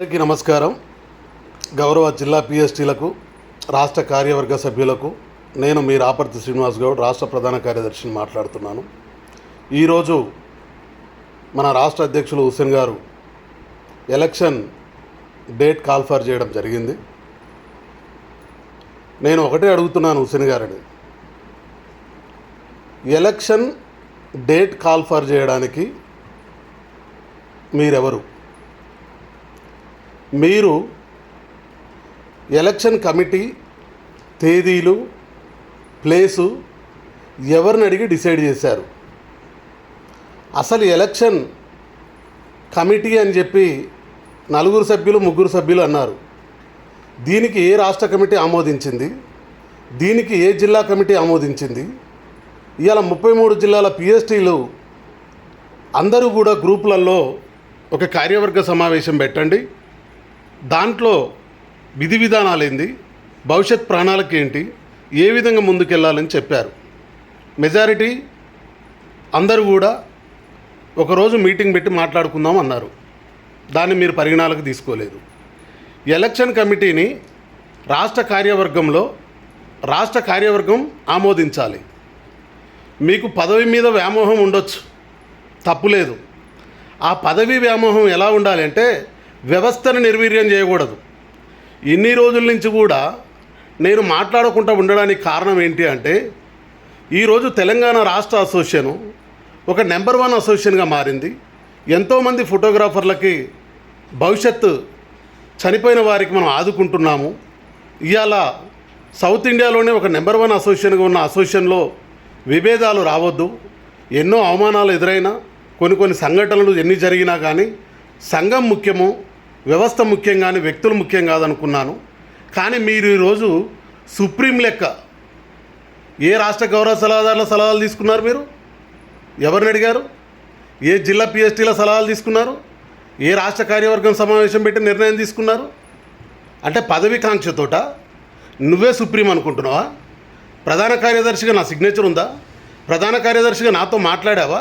అందరికీ నమస్కారం. గౌరవ జిల్లా పిఎస్టీలకు రాష్ట్ర కార్యవర్గ సభ్యులకు నేను మీ రాపర్తి శ్రీనివాస్ గౌడ్ రాష్ట్ర ప్రధాన కార్యదర్శిని మాట్లాడుతున్నాను. ఈరోజు మన రాష్ట్ర అధ్యక్షులు హుసేన్ గారు ఎలక్షన్ డేట్ కాల్ఫర్ చేయడం జరిగింది. నేను ఒకటే అడుగుతున్నాను హుసేన్ గారిని. ఎలక్షన్ డేట్ కాల్ఫర్ చేయడానికి మీరెవరు? మీరు ఎలక్షన్ కమిటీ తేదీలు ప్లేసు ఎవరిని అడిగి డిసైడ్ చేశారు? అసలు ఎలక్షన్ కమిటీ అని చెప్పి నలుగురు సభ్యులు ముగ్గురు సభ్యులు అన్నారు. దీనికి ఏ రాష్ట్ర కమిటీ ఆమోదించింది? దీనికి ఏ జిల్లా కమిటీ ఆమోదించింది? ఇవాళ ముప్పై మూడు జిల్లాల పిఎస్టీలు అందరూ కూడా గ్రూపులలో ఒక కార్యవర్గ సమావేశం పెట్టండి. దాంట్లో విధి విధానాలు ఏంది భవిష్యత్ ప్రాణాలకి ఏంటి ఏ విధంగా ముందుకెళ్ళాలని చెప్పారు. మెజారిటీ అందరూ కూడా ఒకరోజు మీటింగ్ పెట్టి మాట్లాడుకుందాం అన్నారు. దాన్ని మీరు పరిగణాలకు తీసుకోలేదు. ఎలక్షన్ కమిటీని రాష్ట్ర కార్యవర్గంలో రాష్ట్ర కార్యవర్గం ఆమోదించాలి. మీకు పదవి మీద వ్యామోహం ఉండొచ్చు. తప్పులేదు. ఆ పదవి వ్యామోహం ఎలా ఉండాలి అంటే వ్యవస్థను నిర్వీర్యం చేయకూడదు. ఇన్ని రోజుల నుంచి కూడా నేను మాట్లాడకుండా ఉండడానికి కారణం ఏంటి అంటే ఈరోజు తెలంగాణ రాష్ట్ర అసోసియేషన్ ఒక నెంబర్ వన్ అసోసియేషన్గా మారింది. ఎంతోమంది ఫోటోగ్రాఫర్లకి భవిష్యత్తు చనిపోయిన వారికి మనం ఆదుకుంటున్నాము. ఇవాళ సౌత్ ఇండియాలోనే ఒక నెంబర్ వన్ అసోసియేషన్గా ఉన్న అసోసియేషన్లో విభేదాలు రావద్దు. ఎన్నో అవమానాలు ఎదురైనా కొన్ని కొన్ని సంఘటనలు ఎన్ని జరిగినా కానీ సంఘం ముఖ్యము. వ్యవస్థ ముఖ్యం కానీ వ్యక్తులు ముఖ్యం కాదనుకున్నాను. కానీ మీరు ఈరోజు సుప్రీం లెక్క ఏ రాష్ట్ర గౌరవ సలహాదారుల సలహాలు తీసుకున్నారు మీరు? ఎవరిని అడిగారు? ఏ జిల్లా పిఎస్టీల సలహాలు తీసుకున్నారు? ఏ రాష్ట్ర కార్యవర్గం సమావేశం పెట్టి నిర్ణయం తీసుకున్నారు? అంటే పదవికాంక్షతోట నువ్వే సుప్రీం అనుకుంటున్నావా? ప్రధాన కార్యదర్శిగా నా సిగ్నేచర్ ఉందా? ప్రధాన కార్యదర్శిగా నాతో మాట్లాడావా?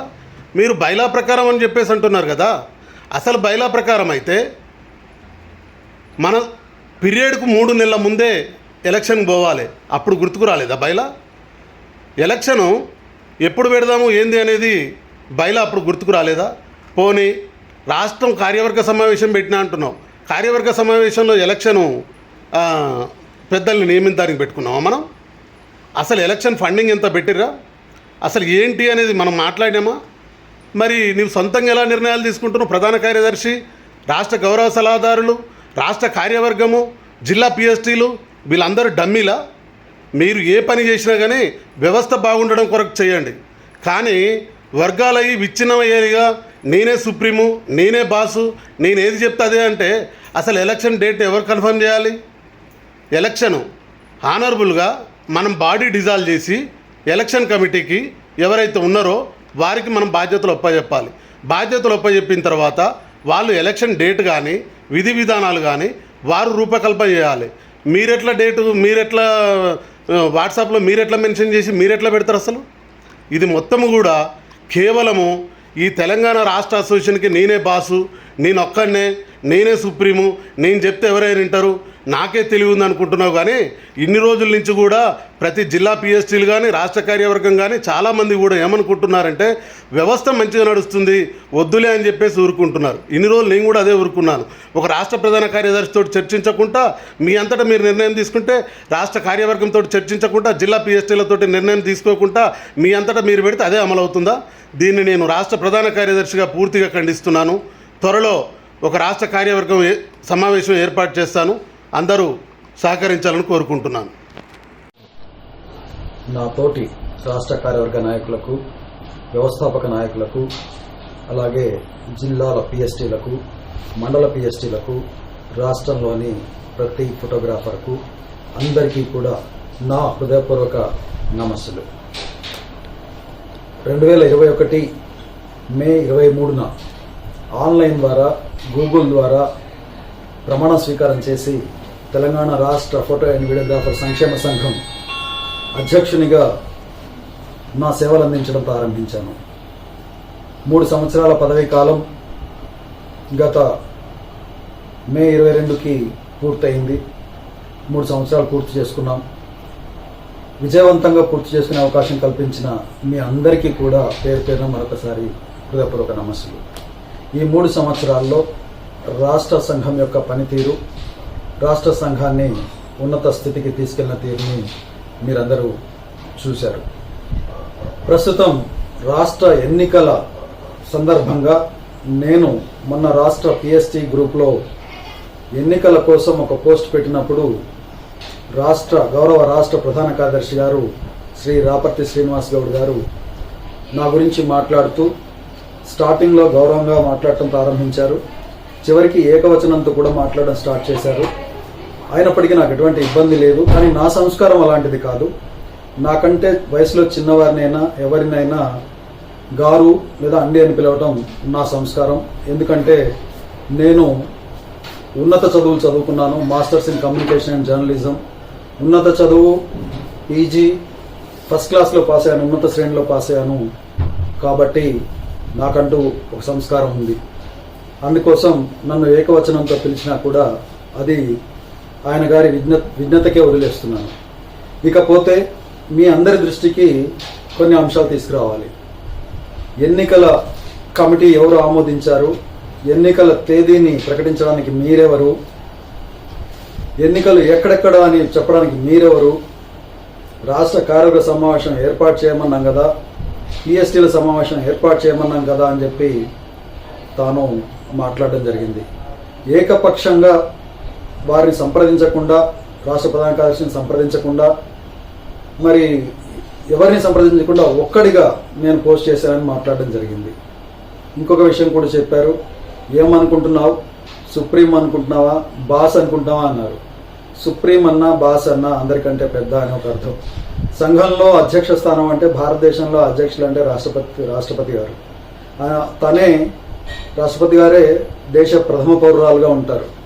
మీరు బైలా ప్రకారం అని చెప్పేసి అంటున్నారు కదా. అసలు బైలా ప్రకారం అయితే మన పీరియడ్కు మూడు నెలల ముందే ఎలక్షన్ పోవాలి. అప్పుడు గుర్తుకు రాలేదా బయలా ఎలక్షను ఎప్పుడు పెడదాము ఏంది అనేది బయలా అప్పుడు గుర్తుకు రాలేదా? పోనీ రాష్ట్రం కార్యవర్గ సమావేశం పెట్టినా అంటున్నాం కార్యవర్గ సమావేశంలో ఎలక్షను పెద్దల్ని నియమించడానికి పెట్టుకున్నామా మనం? అసలు ఎలక్షన్ ఫండింగ్ ఎంత పెట్టిర్రా? అసలు ఏంటి అనేది మనం మాట్లాడామా మరి నీవు సొంతంగా ఎలా నిర్ణయాలు తీసుకుంటున్నావు? ప్రధాన కార్యదర్శి రాష్ట్ర గౌరవ సలహాదారులు రాష్ట్ర కార్యవర్గము జిల్లా పిఎస్టీలు వీళ్ళందరూ డమ్మీలా. మీరు ఏ పని చేసినా కానీ వ్యవస్థ బాగుండడం కొరకు చేయండి. కానీ వర్గాలయ్యి విచ్ఛిన్నమయ్యేదిగా నేనే సుప్రీము నేనే బాసు నేను ఏది చెప్తాదే అదే అంటే అసలు ఎలక్షన్ డేట్ ఎవరు కన్ఫర్మ్ చేయాలి? ఎలక్షను ఆనరబుల్గా మనం బాడీ డిజాల్వ్ చేసి ఎలక్షన్ కమిటీకి ఎవరైతే ఉన్నారో వారికి మనం బాధ్యతలు ఒప్పచెప్పాలి బాధ్యతలు ఒప్పచెప్పిన తర్వాత వాళ్ళు ఎలక్షన్ డేట్ కానీ విధి విధానాలు కానీ వారు రూపకల్పన చేయాలి. మీరెట్లా డేటు మీరెట్లా వాట్సాప్లో మీరెట్లా మెన్షన్ చేసి మీరెట్లా పెడతారు అసలు? ఇది మొత్తము కూడా కేవలము ఈ తెలంగాణ రాష్ట్ర అసోసియేషన్కి నేనే బాసు నేను ఒక్కడనే నేనే సుప్రీము నేను చెప్తే ఎవరైనా వింటారు? నాకే తెలివి ఉంది అనుకుంటున్నావు కానీ ఇన్ని రోజుల నుంచి కూడా ప్రతి జిల్లా పిఎస్టీలు కానీ రాష్ట్ర కార్యవర్గం కానీ చాలామంది కూడా ఏమనుకుంటున్నారంటే వ్యవస్థ మంచిగా నడుస్తుంది వద్దులే అని చెప్పేసి ఊరుకుంటున్నారు. ఇన్ని రోజులు నేను కూడా అదే ఊరుకున్నాను. ఒక రాష్ట్ర ప్రధాన కార్యదర్శితో చర్చించకుండా మీ అంతటా మీరు నిర్ణయం తీసుకుంటే రాష్ట్ర కార్యవర్గంతో చర్చించకుండా జిల్లా పిఎస్టీలతో నిర్ణయం తీసుకోకుండా మీ అంతటా మీరు పెడితే అదే అమలవుతుందా దీన్ని నేను రాష్ట్ర ప్రధాన కార్యదర్శిగా పూర్తిగా ఖండిస్తున్నాను. త్వరలో ఒక రాష్ట్ర కార్యవర్గం ఏ- సమావేశం ఏర్పాటు చేస్తాను. అందరూ సహకరించాలని కోరుకుంటున్నాను. నా తోటి రాష్ట్ర కార్యవర్గ నాయకులకు వ్యవస్థాపక నాయకులకు అలాగే జిల్లాల పిఎస్టీలకు మండల పిఎస్టీలకు రాష్ట్రంలోని ప్రతి ఫోటోగ్రాఫర్కు అందరికీ కూడా నా హృదయపూర్వక నమస్సులు. రెండు వేల ఇరవై ఒకటి మే ఇరవై మూడున ఆన్లైన్ ద్వారా గూగుల్ ద్వారా ప్రమాణ స్వీకారం చేసి తెలంగాణ రాష్ట్ర ఫోటో అండ్ వీడియోగ్రాఫర్ సంక్షేమ సంఘం అధ్యక్షునిగా నా సేవలు అందించడం ప్రారంభించాను. మూడు సంవత్సరాల పదవీ కాలం గత మే ఇరవై రెండుకి పూర్తయింది. మూడు సంవత్సరాలు పూర్తి చేసుకున్నాం. విజయవంతంగా పూర్తి చేసుకునే అవకాశం కల్పించిన మీ అందరికీ కూడా పేరు పేరున మరొకసారి హృదయపూర్వక నమస్సులు. ఈ మూడు సంవత్సరాల్లో రాష్ట్ర సంఘం యొక్క పనితీరు రాష్ట్ర సంఘాన్ని ఉన్నత స్థితికి తీసుకెళ్ళిన తీరుని మీరందరూ చూశారు. ప్రస్తుతం రాష్ట్ర ఎన్నికల సందర్భంగా నేను మొన్న రాష్ట్ర పిఎస్టీ గ్రూప్లో ఎన్నికల కోసం ఒక పోస్ట్ పెట్టినప్పుడు రాష్ట్ర గౌరవ రాష్ట్ర ప్రధాన కార్యదర్శి గారు శ్రీ రాపర్తి శ్రీనివాస్ గౌడ్ గారు నా గురించి మాట్లాడుతూ స్టార్టింగ్లో గౌరవంగా మాట్లాడటం ప్రారంభించారు. చివరికి ఏకవచనంతో కూడా మాట్లాడడం స్టార్ట్ చేశారు. అయినప్పటికీ నాకు ఎటువంటి ఇబ్బంది లేదు కానీ నా సంస్కారం అలాంటిది కాదు. నాకంటే వయసులో చిన్నవారినైనా ఎవరినైనా గారు లేదా అండి అని పిలవటం నా సంస్కారం. ఎందుకంటే నేను ఉన్నత చదువులు చదువుకున్నాను masters in communication and journalism. ఉన్నత చదువు పీజీ ఫస్ట్ క్లాస్లో పాస్ అయ్యాను ఉన్నత శ్రేణిలో పాస్ అయ్యాను. కాబట్టి నాకంటూ ఒక సంస్కారం ఉంది. అందుకోసం నన్ను ఏకవచనంతో పిలిచినా కూడా అది ఆయన గారి విజ్ఞ విజ్ఞతకే వదిలేస్తున్నాను. ఇకపోతే మీ అందరి దృష్టికి కొన్ని అంశాలు తీసుకురావాలి. ఎన్నికల కమిటీ ఎవరు ఆమోదించారు? ఎన్నికల తేదీని ప్రకటించడానికి మీరెవరు? ఎన్నికలు ఎక్కడెక్కడ అని చెప్పడానికి మీరెవరు? రాష్ట్ర కార్యవర్గ సమావేశం ఏర్పాటు చేయమన్నాం కదా. పిఎస్టీల సమావేశం ఏర్పాటు చేయమన్నాం కదా అని చెప్పి తాను మాట్లాడడం జరిగింది. ఏకపక్షంగా వారిని సంప్రదించకుండా రాష్ట్ర ప్రధాన కార్యదర్శిని సంప్రదించకుండా మరి ఎవరిని సంప్రదించకుండా ఒక్కడిగా నేను పోస్ట్ చేశానని మాట్లాడడం జరిగింది. ఇంకొక విషయం కూడా చెప్పారు. ఏమనుకుంటున్నావు? సుప్రీం అనుకుంటున్నావా? బాస్ అనుకుంటున్నావా అన్నారు. సుప్రీం అన్నా బాస్ అన్నా అందరికంటే పెద్ద అని ఒక అర్థం. సంఘంలో అధ్యక్ష స్థానం అంటే భారతదేశంలో అధ్యక్షులు అంటే రాష్ట్రపతి రాష్ట్రపతి గారు. తనే రాష్ట్రపతి గారే దేశ ప్రథమ పౌరురాలుగా ఉంటారు.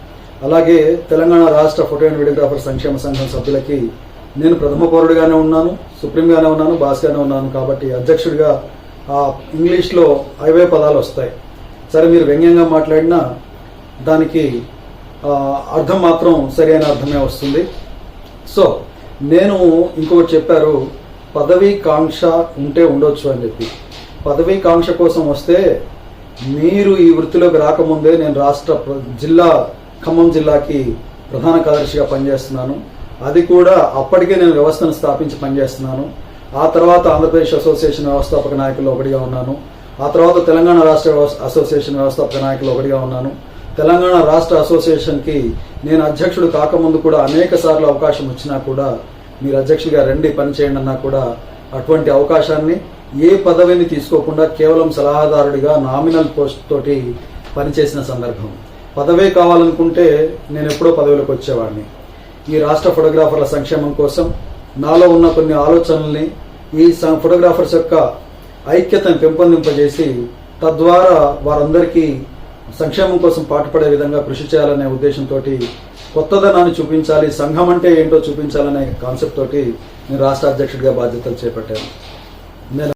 అలాగే తెలంగాణ రాష్ట్ర ఫోటో అండ్ వీడియోగ్రాఫర్ సంక్షేమ సంఘం సభ్యులకి నేను ప్రథమ పౌరుడిగానే ఉన్నాను సుప్రీంగానే ఉన్నాను బాస్గానే ఉన్నాను కాబట్టి అధ్యక్షుడిగా ఆ ఇంగ్లీష్లో అవే పదాలు వస్తాయి. సరే మీరు వ్యంగ్యంగా మాట్లాడినా దానికి అర్థం మాత్రం సరైన అర్థమే వస్తుంది. సో నేను ఇంకొకటి చెప్పారు పదవీ కాంక్ష ఉంటే ఉండొచ్చు అని చెప్పి. పదవీ కాంక్ష కోసం వస్తే మీరు ఈ వృత్తిలోకి రాకముందే నేను రాష్ట్ర ప్ర- జిల్లా ఖమ్మం జిల్లాకి ప్రధాన కార్యదర్శిగా పనిచేస్తున్నాను. అది కూడా అప్పటికే నేను వ్యవస్థను స్థాపించి పనిచేస్తున్నాను. ఆ తర్వాత ఆంధ్రప్రదేశ్ అసోసియేషన్ వ్యవస్థాపక నాయకుల్లో ఒకటిగా ఉన్నాను. ఆ తర్వాత తెలంగాణ రాష్ట్ర వ్యవస్థ- అసోసియేషన్ వ్యవస్థాపక నాయకులు ఒకటిగా ఉన్నాను. తెలంగాణ రాష్ట్ర అసోసియేషన్కి నేను అధ్యక్షుడు కాకముందు కూడా అనేక సార్లు అవకాశం వచ్చినా కూడా మీరు అధ్యక్షుడిగా రండి పని చేయండి అన్నా కూడా అటువంటి అవకాశాన్ని ఏ పదవిని తీసుకోకుండా కేవలం సలహాదారుడిగా నామినల్ పోస్ట్ తోటి పనిచేసిన సందర్భం. పదవే కావాలనుకుంటే నేను ఎప్పుడో పదవిలోకి వచ్చేవాడిని. ఈ రాష్ట్ర ఫోటోగ్రాఫర్ల సంక్షేమం కోసం నాలో ఉన్న కొన్ని ఆలోచనల్ని ఈ ఫోటోగ్రాఫర్స్ యొక్క ఐక్యతను పెంపొందింపజేసి తద్వారా వారందరికీ సంక్షేమం కోసం పాటుపడే విధంగా కృషి చేయాలనే ఉద్దేశంతో కొత్తదనాన్ని చూపించాలి సంఘం అంటే ఏంటో చూపించాలనే కాన్సెప్ట్ తోటి నేను రాష్ట్ర అధ్యక్షుడిగా బాధ్యతలు చేపట్టాను. నేను